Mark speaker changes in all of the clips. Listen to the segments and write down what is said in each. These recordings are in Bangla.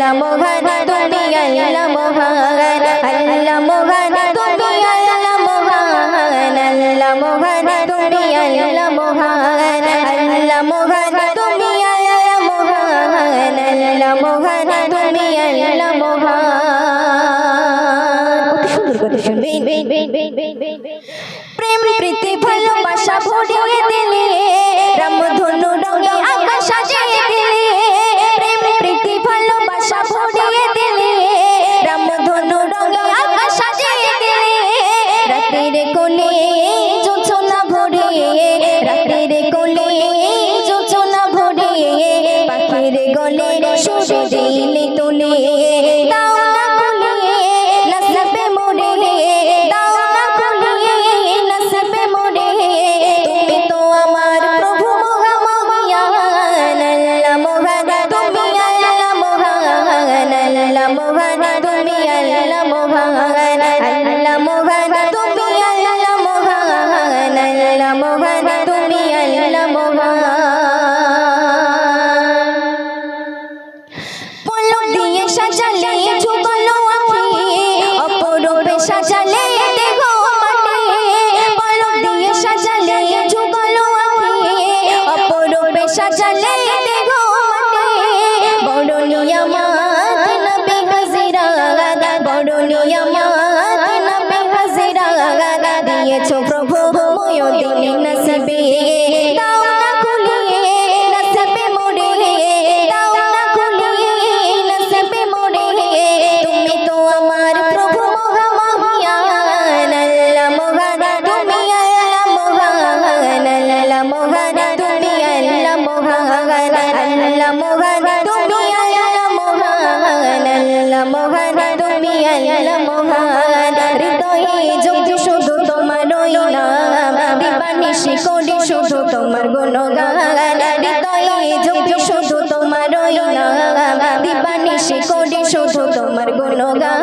Speaker 1: আল্লাহ মহান তুমি আল্লাহ মহান আল্লাহ মহান তুমি আল্লাহ মহান আল্লাহ মহান তুমি আল্লাহ মহান আল্লাহ মহান তুমি আল্লাহ মহান আল্লাহ মহান তুমি আল্লাহ মহান সুন্দর কথা শুনবেন প্রেম প্রীতি ভালোবাসা রাতের কোলে যোচনা ভরে রাতের কোলে যোচনা ভরে পাখির গলে সুর দিলে মহান পলক দিয়ে সাজালে যুগলো আখি, অপরূপে সাজালে দেহ মাটি। পলক দিয়ে সাজালে যুগলো আখি, অপরূপে সাজালে দেহ মাটি। বড় নিয়ামত নবী হাজিরা বড় নিয়ামত নবী হাজিরা প্রভু ময়দিন নসবে। হৃদয়ে শুধু তোমার নাম দিবানিশি করি শুধু তোমার গুণগান হৃদয়ে শুধু তোমার নাম দিবানিশি করি শুধু তোমার গুণগান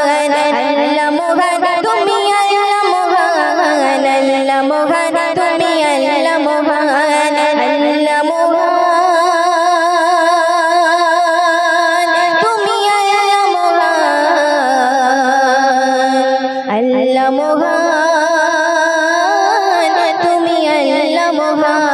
Speaker 1: Mama.